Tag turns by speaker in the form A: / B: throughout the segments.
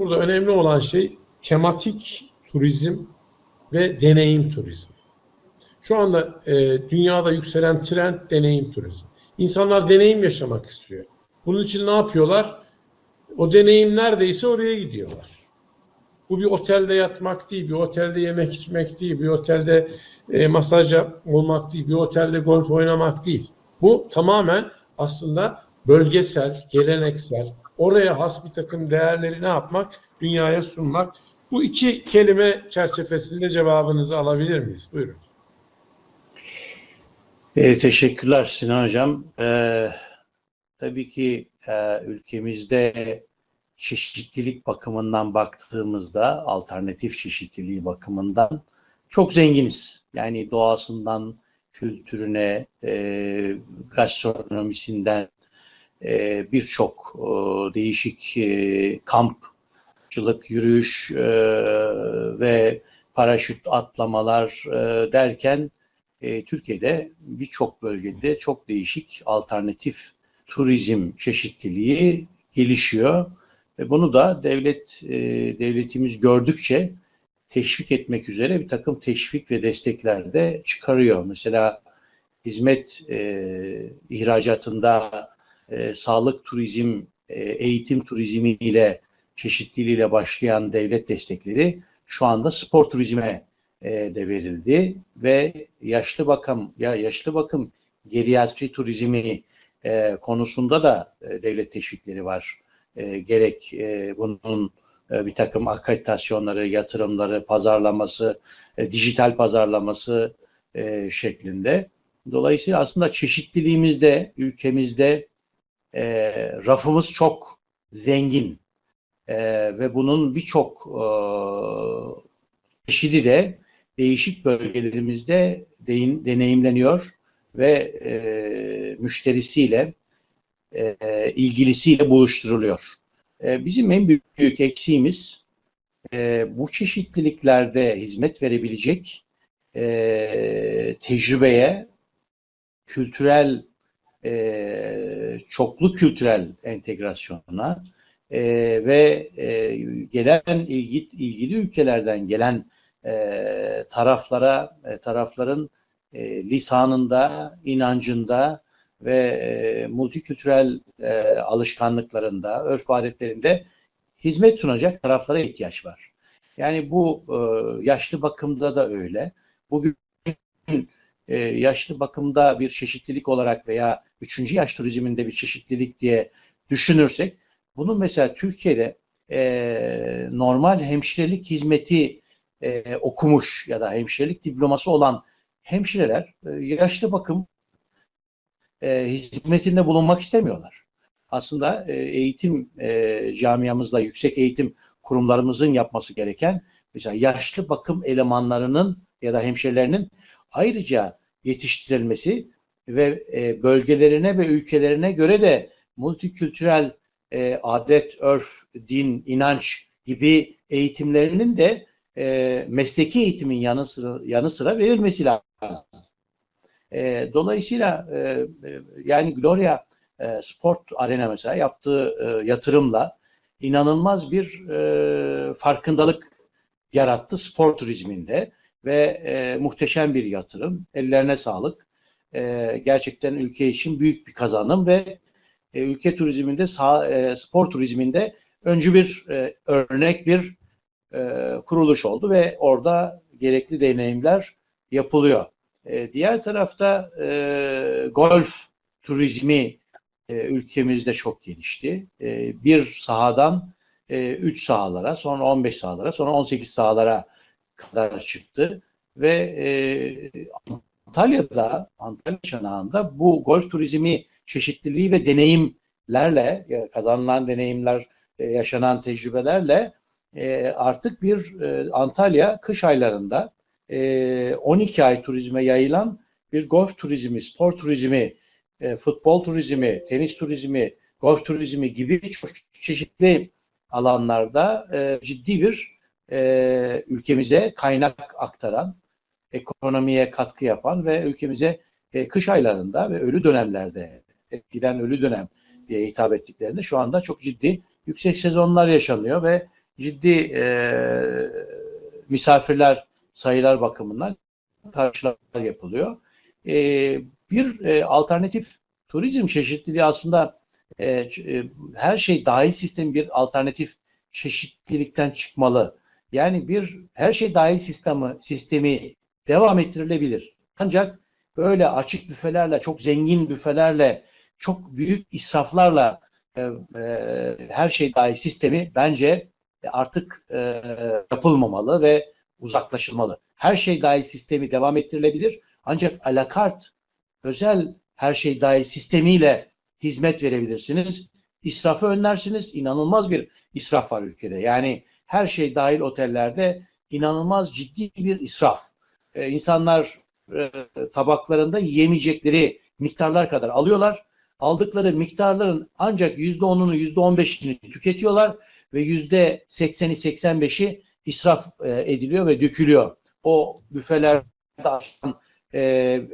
A: önemli olan şey tematik turizm ve deneyim turizmi. Şu anda e, dünyada yükselen trend deneyim turizmi. İnsanlar deneyim yaşamak istiyor. Bunun için ne yapıyorlar? O deneyim neredeyse oraya gidiyorlar. Bu bir otelde yatmak değil, bir otelde yemek içmek değil, bir otelde e, masaj olmak değil, bir otelde golf oynamak değil. Bu tamamen aslında bölgesel, geleneksel, oraya has bir takım değerleri ne yapmak? Dünyaya sunmak. Bu iki kelime çerçevesinde cevabınızı alabilir miyiz? Buyurun.
B: E, teşekkürler Sinan Hocam. E, tabii ki e, ülkemizde çeşitlilik bakımından baktığımızda, alternatif çeşitliliği bakımından çok zenginiz. Yani doğasından, kültürüne, e, gastronomisinden e, birçok değişik e, kampçılık, yürüyüş e, ve paraşüt atlamalar e, derken e, Türkiye'de birçok bölgede çok değişik alternatif turizm çeşitliliği gelişiyor ve bunu da devlet devletimiz gördükçe teşvik etmek üzere bir takım teşvik ve destekler de çıkarıyor. Mesela hizmet e, ihracatında e, sağlık turizm, e, eğitim turizmiyle çeşitliliğiyle başlayan devlet destekleri şu anda spor turizme e, de verildi ve yaşlı bakım ya yaşlı bakım geriatri turizmi e, konusunda da e, devlet teşvikleri var. E, gerek e, bunun e, bir takım akreditasyonları, yatırımları, pazarlaması, e, dijital pazarlaması e, şeklinde. Dolayısıyla aslında çeşitliliğimizde, ülkemizde e, rafımız çok zengin e, ve bunun birçok e, çeşidi de değişik bölgelerimizde deyin, deneyimleniyor ve e, müşterisiyle e, ilgilisiyle buluşturuluyor. E, bizim en büyük, eksiğimiz e, bu çeşitliliklerde hizmet verebilecek e, tecrübeye, kültürel e, çoklu kültürel entegrasyona e, ve e, gelen ilgi, ilgili ülkelerden gelen e, taraflara e, tarafların e, lisanında, inancında ve e, multikültürel e, alışkanlıklarında, örf adetlerinde hizmet sunacak taraflara ihtiyaç var. Yani bu e, yaşlı bakımda da öyle. Bugün e, yaşlı bakımda bir çeşitlilik olarak veya üçüncü yaş turizminde bir çeşitlilik diye düşünürsek, bunun mesela Türkiye'de e, normal hemşirelik hizmeti e, okumuş ya da hemşirelik diploması olan hemşireler e, yaşlı bakım e, hizmetinde bulunmak istemiyorlar. Aslında e, eğitim e, camiamızda, yüksek eğitim kurumlarımızın yapması gereken mesela yaşlı bakım elemanlarının ya da hemşirelerinin ayrıca yetiştirilmesi ve e, bölgelerine ve ülkelerine göre de multikültürel e, adet, örf, din, inanç gibi eğitimlerinin de e, mesleki eğitimin yanı sıra, yanı sıra verilmesi lazım. Dolayısıyla yani Gloria Sport Arena mesela yaptığı yatırımla inanılmaz bir farkındalık yarattı spor turizminde ve e, muhteşem bir yatırım. Ellerine sağlık. E, gerçekten ülke için büyük bir kazanım ve e, ülke turizminde, sağ, e, spor turizminde öncü bir e, örnek bir e, kuruluş oldu ve orada gerekli deneyimler yapılıyor. E, diğer tarafta e, golf turizmi e, ülkemizde çok gelişti. E, bir sahadan e, 3 sahalara, sonra 15 sahalara, sonra 18 sahalara kadar çıktı. Ve e, Antalya'da, Antalya çanağında bu golf turizmi çeşitliliği ve deneyimlerle, kazanılan deneyimler, e, yaşanan tecrübelerle e, artık bir e, Antalya kış aylarında 12 ay turizme yayılan bir golf turizmi, spor turizmi, futbol turizmi, tenis turizmi, golf turizmi gibi çok çeşitli alanlarda ciddi bir ülkemize kaynak aktaran, ekonomiye katkı yapan ve ülkemize kış aylarında ve ölü dönemlerde giden ölü dönem diye hitap ettiklerinde şu anda çok ciddi yüksek sezonlar yaşanıyor ve ciddi e, misafirler sayılar bakımından karşılamalar yapılıyor. E, bir e, alternatif turizm çeşitliliği aslında e, e, her şey dahil sistem bir alternatif çeşitlilikten çıkmalı. Yani bir her şey dahil sistemi sistemi devam ettirilebilir. Ancak böyle açık büfelerle, çok zengin büfelerle, çok büyük israflarla e, e, her şey dahil sistemi bence artık e, yapılmamalı ve uzaklaşılmalı. Her şey dahil sistemi devam ettirilebilir. Ancak alakart özel her şey dahil sistemiyle hizmet verebilirsiniz. İsrafı önlersiniz. İnanılmaz bir israf var ülkede. Yani her şey dahil otellerde inanılmaz ciddi bir israf. Ee, insanlar e, tabaklarında yiyemeyecekleri miktarlar kadar alıyorlar. Aldıkları miktarların ancak %10'unu %15'ini tüketiyorlar ve %80'i 85'i israf e, ediliyor ve dökülüyor. O büfelerde açılan e,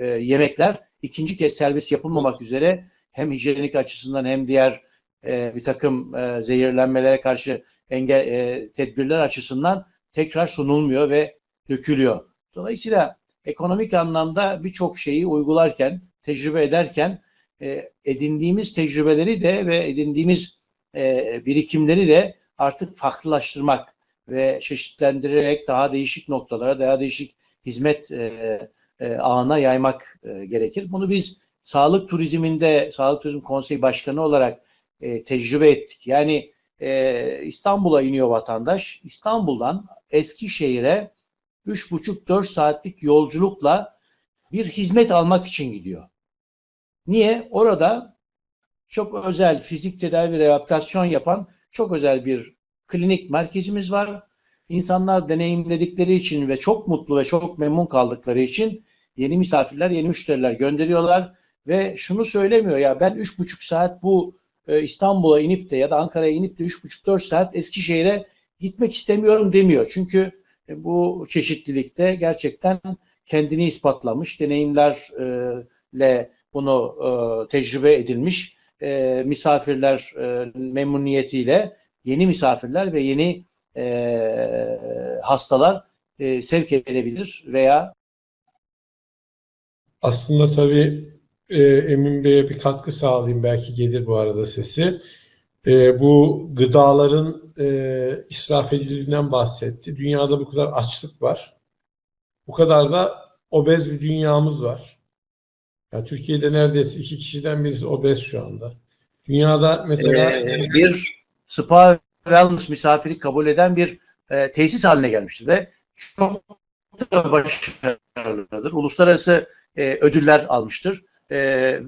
B: e, yemekler ikinci kez servis yapılmamak üzere hem hijyenik açısından hem diğer e, bir takım e, zehirlenmelere karşı engel e, tedbirler açısından tekrar sunulmuyor ve dökülüyor. Dolayısıyla ekonomik anlamda birçok şeyi uygularken, tecrübe ederken e, edindiğimiz tecrübeleri de ve edindiğimiz e, birikimleri de artık farklılaştırmak ve çeşitlendirerek daha değişik noktalara, daha değişik hizmet e, e, ağına yaymak e, gerekir. Bunu biz sağlık turizminde, Sağlık Turizm Konseyi Başkanı olarak e, tecrübe ettik. Yani e, İstanbul'a iniyor vatandaş. İstanbul'dan Eskişehir'e 3,5-4 saatlik yolculukla bir hizmet almak için gidiyor. Niye? Orada çok özel fizik tedavi rehabilitasyon yapan çok özel bir klinik merkezimiz var. İnsanlar deneyimledikleri için ve çok mutlu ve çok memnun kaldıkları için yeni misafirler, yeni müşteriler gönderiyorlar ve şunu söylemiyor ya ben 3,5 saat bu e, İstanbul'a inip de ya da Ankara'ya inip de 3,5-4 saat Eskişehir'e gitmek istemiyorum demiyor. Çünkü e, bu çeşitlilikte gerçekten kendini ispatlamış, deneyimlerle bunu e, tecrübe edilmiş misafirler memnuniyetiyle yeni misafirler ve yeni hastalar sevk edilebilir veya
A: Aslında tabii e, Emin Bey'e bir katkı sağlayayım. Belki gelir bu arada sesi. E, bu gıdaların e, israf edildiğinden bahsetti. Dünyada bu kadar açlık var. Bu kadar da obez bir dünyamız var. Yani Türkiye'de neredeyse iki kişiden birisi obez şu anda. Dünyada mesela
B: e, bir spa wellness misafiri kabul eden bir e, tesis haline gelmiştir ve çok da başarılıdır. Uluslararası e, ödüller almıştır. E,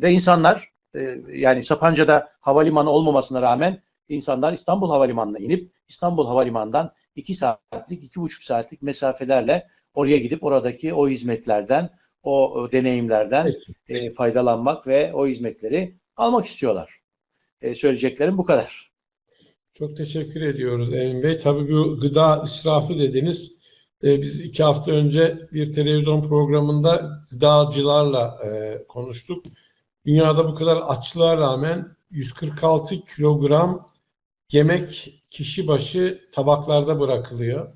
B: ve insanlar e, yani Sapanca'da havalimanı olmamasına rağmen insanlar İstanbul Havalimanı'na inip İstanbul Havalimanı'ndan 2 saatlik, iki buçuk saatlik mesafelerle oraya gidip oradaki o hizmetlerden, o, o deneyimlerden e, faydalanmak ve o hizmetleri almak istiyorlar. E, söyleyeceklerim bu kadar.
A: Çok teşekkür ediyoruz Emin Bey. Tabii bu gıda israfı dediniz. Ee, biz iki hafta önce bir televizyon programında gıdacılarla e, konuştuk. Dünyada bu kadar açlığa rağmen 146 kilogram yemek kişi başı tabaklarda bırakılıyor.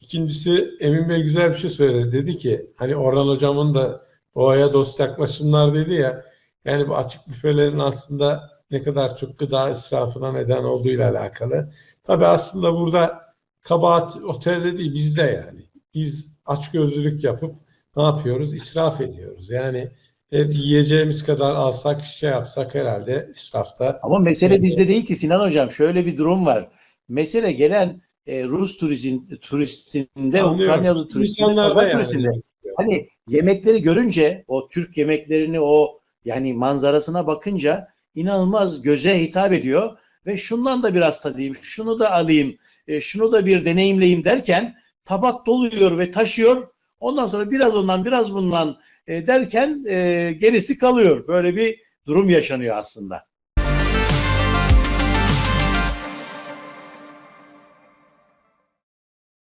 A: İkincisi Emin Bey güzel bir şey söyledi. Dedi ki hani Orhan Hocam'ın da doğaya dost yaklaşımlar dedi ya yani bu açık büfelerin aslında ne kadar çok gıda israfına neden olduğuyla alakalı. Tabii aslında burada kabahat otelde değil bizde yani. Biz açgözlülük yapıp ne yapıyoruz? İsraf ediyoruz. Yani evet, yiyeceğimiz kadar alsak şey yapsak herhalde israfta.
B: Ama mesele bizde değil ki Sinan Hocam. Şöyle bir durum var. Mesele gelen e, Rus turizm, turistinde. Ukraynalı turistinde, Kazak
A: yani.
B: turistinde. Hani yemekleri görünce, o Türk yemeklerini, o yani manzarasına bakınca inanılmaz göze hitap ediyor ve şundan da biraz tadayım, şunu da alayım, e, şunu da bir deneyimleyeyim derken tabak doluyor ve taşıyor. Ondan sonra biraz ondan biraz bundan e, derken e, gerisi kalıyor. Böyle bir durum yaşanıyor aslında.